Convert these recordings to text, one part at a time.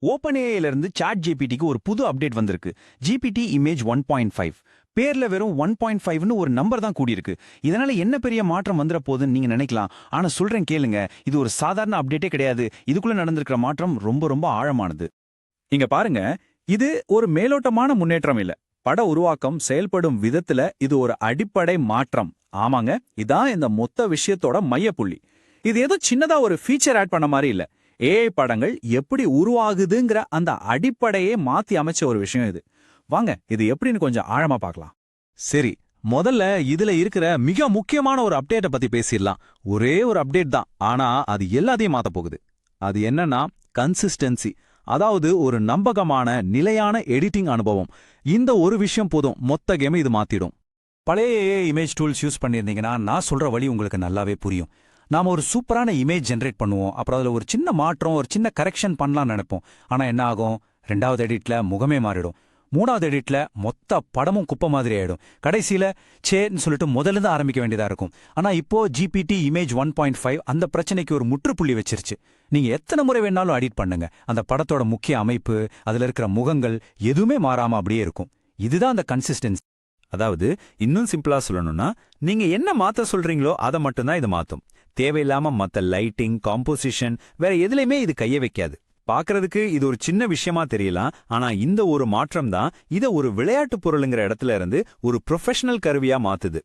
Open இருந்து chat ஜிபிடிக்கு ஒரு புது அப்டேட் வந்திருக்கு. GPT image one point five. பேர்ல வெறும் ஒன் பாயிண்ட் ஃபைவ்னு ஒரு நம்பர் தான் கூடியிருக்கு. இதனால என்ன பெரிய மாற்றம் வந்துட போகுதுன்னு நீங்க நினைக்கலாம். ஆனா சொல்றேன் கேளுங்க. இது ஒரு சாதாரண அப்டேட்டே கிடையாது. இதுக்குள்ள நடந்திருக்கிற மாற்றம் ரொம்ப ரொம்ப ஆழமானது. இங்க பாருங்க. இது ஒரு மேலோட்டமான முன்னேற்றம் இல்ல. பட உருவாக்கம் செயல்படும் விதத்துல இது ஒரு அடிப்படை மாற்றம். ஆமாங்க. இதான் இந்த மொத்த விஷயத்தோட மையப்புள்ளி. இது ஏதோ சின்னதா ஒரு ஃபீச்சர் ஆட் பண்ண மாதிரி இல்ல. ஏஐ படங்கள் எப்படி உருவாகுதுங்கிற அந்த அடிப்படையே மாத்தி அமைச்ச ஒரு விஷயம் இது. வாங்க இது எப்படின்னு கொஞ்சம் ஆழமா பார்க்கலாம். சரி முதல்ல இதுல இருக்கிற மிக முக்கியமான ஒரு அப்டேட்டை பத்தி பேசிடலாம். ஒரே ஒரு அப்டேட் தான் ஆனா அது எல்லாத்தையும் மாத்த போகுது. அது என்னன்னா கன்சிஸ்டன்சி அதாவது ஒரு நம்பகமான நிலையான எடிட்டிங் அனுபவம். இந்த ஒரு விஷயம் போதும் மொத்த கேமை இது மாத்திடும். பழைய இமேஜ் டூல்ஸ் யூஸ் பண்ணியிருந்தீங்கன்னா நான் சொல்ற வழி உங்களுக்கு நல்லாவே புரியும். நாம ஒரு சூப்பரான இமேஜ் ஜென்ரேட் பண்ணுவோம். அப்புறம் அதுல ஒரு சின்ன மாற்றம் ஒரு சின்ன கரெக்ஷன் பண்ணலாம்னு நினைப்போம். ஆனா என்ன ஆகும்? ரெண்டாவது எடிட்ல முகமே மாறிடும். மூணாவது எடிட்ல மொத்த படமும் குப்பை மாதிரி ஆயிடும். கடைசியில் சேன்னு சொல்லிட்டு முதல்ல ஆரம்பிக்க வேண்டியதா இருக்கும். ஆனா இப்போ GPT image one point five அந்த பிரச்சனைக்கு ஒரு முற்றுப்புள்ளி வச்சிருச்சு. நீங்கள் எத்தனை முறை வேணாலும் அடிட் பண்ணுங்க. அந்த படத்தோட முக்கிய அமைப்பு அதுல இருக்கிற முகங்கள் எதுவுமே மாறாம அப்படியே இருக்கும். இதுதான் அந்த கன்சிஸ்டன்ஸ் அதாவது இன்னும் சிம்பிளா சொல்லணும்னா நீங்க என்ன மாத்த சொல்றீங்களோ அதை மட்டும்தான் இது மாத்தும். தேவையில்லாம மத்த லைட்டிங் காம்போசிஷன் வேற எதுலயுமே இது கைய வைக்காது. பார்க்கறதுக்கு இது ஒரு சின்ன விஷயமா தெரியலாம் ஆனா இந்த ஒரு மாற்றம் தான் இதை ஒரு விளையாட்டு பொருளுங்கிற இடத்துல இருந்து ஒரு ப்ரொஃபஷனல் கருவியா மாத்துது.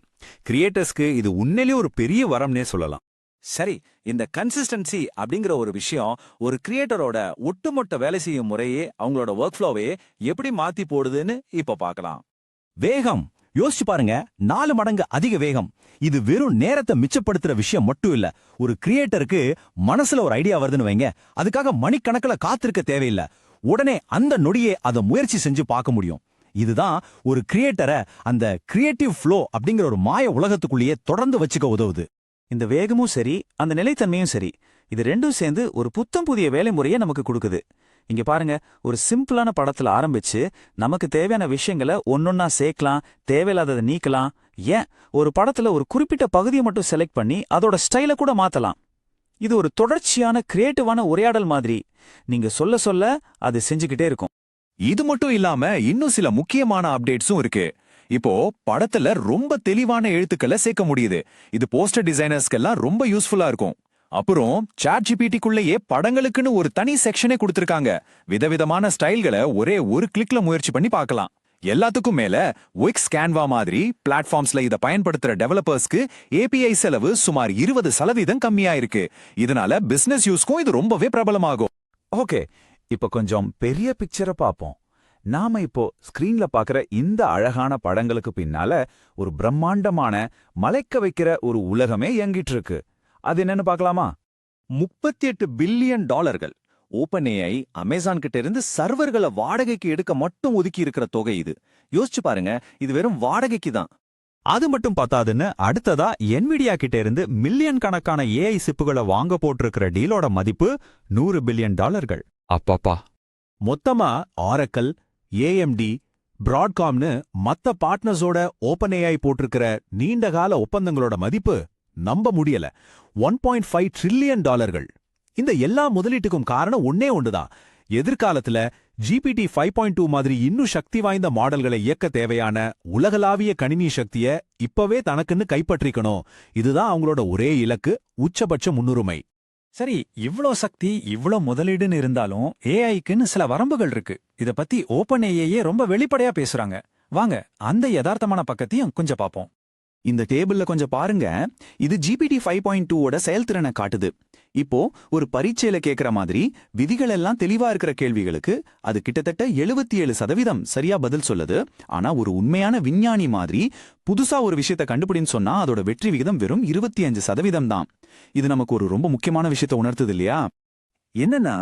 கிரியேட்டர்ஸ்க்கு இது உண்மையிலேயே ஒரு பெரிய வரம்னே சொல்லலாம். சரி இந்த கன்சிஸ்டன்சி அப்படிங்கிற ஒரு விஷயம் ஒரு கிரியேட்டரோட ஒட்டுமொத்த வேலை செய்யும் முறையே அவங்களோட ஒர்க் ஃப்ளோவையே எப்படி மாத்தி போடுதுன்னு இப்ப பார்க்கலாம். வேகம். யோசிச்சு பாருங்க நாலு மடங்கு அதிக வேகம். இது வெறும் நேரத்தை மிச்சப்படுத்துற விஷயம் மட்டும் இல்ல. ஒரு கிரியேட்டருக்கு மனசுல ஒரு ஐடியா வருதுன்னு வைங்க. அதுக்காக மணிக்கணக்கில் காத்திருக்க தேவையில்லை. உடனே அந்த நொடியே அதை முயற்சி செஞ்சு பார்க்க முடியும். இதுதான் ஒரு கிரியேட்டரை அந்த கிரியேட்டிவ் ஃப்ளோ அப்படிங்கிற ஒரு மாய உலகத்துக்குள்ளேயே தொடர்ந்து வச்சுக்க உதவுது. இந்த வேகமும் சரி அந்த நிலைத்தன்மையும் சரி. இது ரெண்டும் சேர்ந்து ஒரு புத்தம் புதிய வேலை முறையை நமக்கு கொடுக்குது. இங்க பாருங்க ஒரு சிம்பிளான படத்துல ஆரம்பிச்சு நமக்கு தேவையான விஷயங்களை ஒன்னொன்னா சேர்க்கலாம் தேவையில்லாததை நீக்கலாம். ஏன்? ஒரு படத்துல ஒரு குறிப்பிட்ட பகுதியை மட்டும் செலக்ட் பண்ணி அதோட ஸ்டைலை கூட மாத்தலாம். இது ஒரு தொடர்ச்சியான கிரியேட்டிவான உரையாடல் மாதிரி. நீங்க சொல்ல சொல்ல அது செஞ்சுக்கிட்டே இருக்கும். இது மட்டும் இல்லாம இன்னும் சில முக்கியமான அப்டேட்ஸும் இருக்கு. இப்போ படத்துல ரொம்ப தெளிவான எழுத்துக்களை சேர்க்க முடியுது. இது போஸ்டர் டிசைனர்ஸ்க்கெல்லாம் ரொம்ப யூஸ்ஃபுல்லா இருக்கும். அப்புறம் சாட் ஜிபிடிக்குள்ளேயே படங்களுக்குன்னு ஒரு தனி செக்ஷனே கொடுத்திருக்காங்க. விதவிதமான ஸ்டைல்களை ஒரே ஒரு கிளிக்ல முயற்சி பண்ணி பார்க்கலாம். எல்லாத்துக்கும் மேல விக்ஸ் கேன்வா மாதிரி பிளாட்ஃபார்ம்ஸ்ல இதை பயன்படுத்துற டெவலப்பர்ஸ்க்கு ஏபிஐ செலவு சுமார் இருபது சதவீதம் கம்மியா இருக்கு இதனால பிசினஸ் யூஸ்க்கும் இது ரொம்பவே பிரபலமாகும். ஓகே இப்ப கொஞ்சம் பெரிய பிக்சரை பார்ப்போம். நாம இப்போ ஸ்கிரீன்ல பாக்குற இந்த அழகான படங்களுக்கு பின்னால ஒரு பிரம்மாண்டமான மலைக்க வைக்கிற ஒரு உலகமே இயங்கிட்டு இருக்கு. அது என்னன்னு பார்க்கலாமா? முப்பத்தி எட்டு பில்லியன் டாலர்கள். ஓப்பன் ஏஐ அமேசான் கிட்ட இருந்து சர்வர்களை வாடகைக்கு எடுக்க மட்டும் ஒதுக்கி இருக்கிற தொகை இது. யோசிச்சு பாருங்க இது வெறும் வாடகைக்கு தான். அது மட்டும் பத்தாதுன்னு அடுத்ததா என்விடியா கிட்ட இருந்து மில்லியன் கணக்கான ஏஐ சிப்புகளை வாங்க போட்டிருக்கிற டீலோட மதிப்பு நூறு பில்லியன் டாலர்கள். அப்பப்பா. மொத்தமா ஆரக்கல் ஏஎம்டி பிராட்காம்னு மத்த பார்ட்னர்ஸோட ஓப்பன் ஏஐ போட்டிருக்கிற நீண்டகால ஒப்பந்தங்களோட மதிப்பு நம்ப முடியல. ஒன் பாயிண்ட் ஃபைவ் ட்ரில்லியன் டாலர்கள். இந்த எல்லா முதலீட்டுக்கும் காரணம் ஒன்னே ஒன்றுதான் எதிர்காலத்துல ஜிபிடி ஃபைவ் பாயிண்ட் டூ மாதிரி இன்னும் சக்தி வாய்ந்த மாடல்களை இயக்க தேவையான உலகளாவிய கணினி சக்திய இப்பவே தனக்குன்னு கைப்பற்றிக்கணும். இதுதான் அவங்களோட ஒரே இலக்கு உச்சபட்ச முன்னுரிமை. சரி இவ்ளோ சக்தி இவ்ளோ முதலீடுன்னு இருந்தாலும் ஏஐக்குன்னு சில வரம்புகள் இருக்கு. இத பத்தி ஓப்பன் ஏஐயே ரொம்ப வெளிப்படையா பேசுறாங்க. வாங்க அந்த யதார்த்தமான பக்கத்தையும் கொஞ்சம் பார்ப்போம். இந்த டேபிள்ல கொஞ்சம் பாருங்க. இது ஜிபிடி ஃபைவ் பாயிண்ட் டூவோட செயல்திறனை காட்டுது. இப்போ ஒரு பரீட்சையில கேக்குற மாதிரி விதிகள் எல்லாம் தெளிவா இருக்கிற கேள்விகளுக்கு அது கிட்டத்தட்ட எழுபத்தி ஏழு சதவீதம் சரியா பதில் சொல்லுது. ஆனா ஒரு உண்மையான விஞ்ஞானி மாதிரி புதுசா ஒரு விஷயத்தை கண்டுபிடின்னு சொன்னா அதோட வெற்றி விகிதம் வெறும் இருபத்தி அஞ்சு சதவீதம் தான். இது நமக்கு ஒரு ரொம்ப முக்கியமான விஷயத்தை உணர்த்துது இல்லையா? என்னன்னா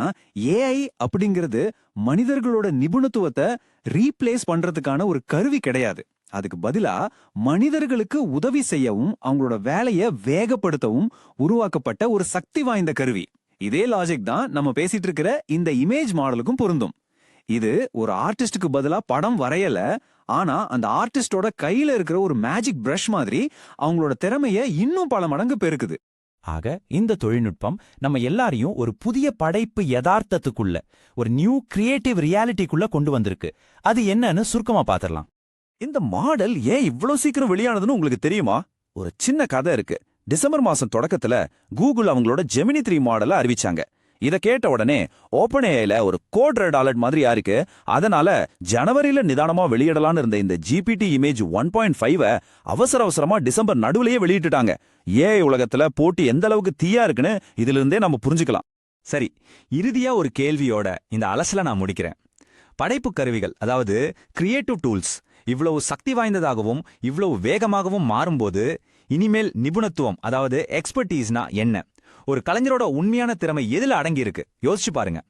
ஏஐ அப்படிங்கிறது மனிதர்களோட நிபுணத்துவத்தை ரீப்ளேஸ் பண்றதுக்கான ஒரு கருவி கிடையாது. அதுக்கு பதிலா மனிதர்களுக்கு உதவி செய்யவும் அவங்களோட வேலையை வேகப்படுத்தவும் உருவாக்கப்பட்ட ஒரு சக்தி வாய்ந்த கருவி. இதே லாஜிக் தான் நம்ம பேசிட்டு இருக்கிற இந்த இமேஜ் மாடலுக்கும் பொருந்தும். இது ஒரு ஆர்டிஸ்டுக்கு பதிலா படம் வரையல ஆனா அந்த ஆர்டிஸ்டோட கையில இருக்கிற ஒரு மேஜிக் பிரஷ் மாதிரி அவங்களோட திறமைய இன்னும் பல மடங்கு பெருக்குது. ஆக இந்த தொழில்நுட்பம் நம்ம எல்லாரையும் ஒரு புதிய படைப்பு யதார்த்தத்துக்குள்ள ஒரு நியூ கிரியேட்டிவ் ரியாலிட்டிக்குள்ள கொண்டு வந்திருக்கு. அது என்னன்னு சுருக்கமா பாத்திரலாம். இந்த மாடல் ஏன் இவ்ளோ சீக்கிரம் வெளியானதுன்னு உங்களுக்கு தெரியுமா? ஒரு சின்ன கதை இருக்கு. டிசம்பர் மாசம் தொடக்கத்துல கூகுள் அவங்களோட ஜெமினி த்ரீ மாடலை அறிவிச்சாங்க. இத கேட்ட உடனே ஓப்பன் ஏஐல ஒரு கோட் ரெட் அலர்ட் மாதிரி இருக்கு அதனால ஜனவரியில நிதானமா வெளியிடலாம்னு இருந்த இந்த GPT image one point five அவசர அவசரமா டிசம்பர் நடுவுலயே வெளியிட்டுட்டாங்க. ஏஐ உலகத்துல போட்டி எந்த அளவுக்கு தீயா இருக்குன்னு இதுல இருந்தே நம்ம புரிஞ்சுக்கலாம். சரி இறுதியா ஒரு கேள்வியோட இந்த அலசல நான் முடிக்கிறேன். படைப்பு கருவிகள் அதாவது கிரியேட்டிவ் டூல்ஸ் இவ்வளவு சக்தி வாய்ந்ததாகவும் இவ்வளவு வேகமாகவும் மாறும்போது இனிமேல் நிபுணத்துவம் அதாவது எக்ஸ்பர்டீஸ்னா என்ன? ஒரு கலைஞரோட உண்மையான திறமை எதுல அடங்கியிருக்கு? யோசிச்சு பாருங்க.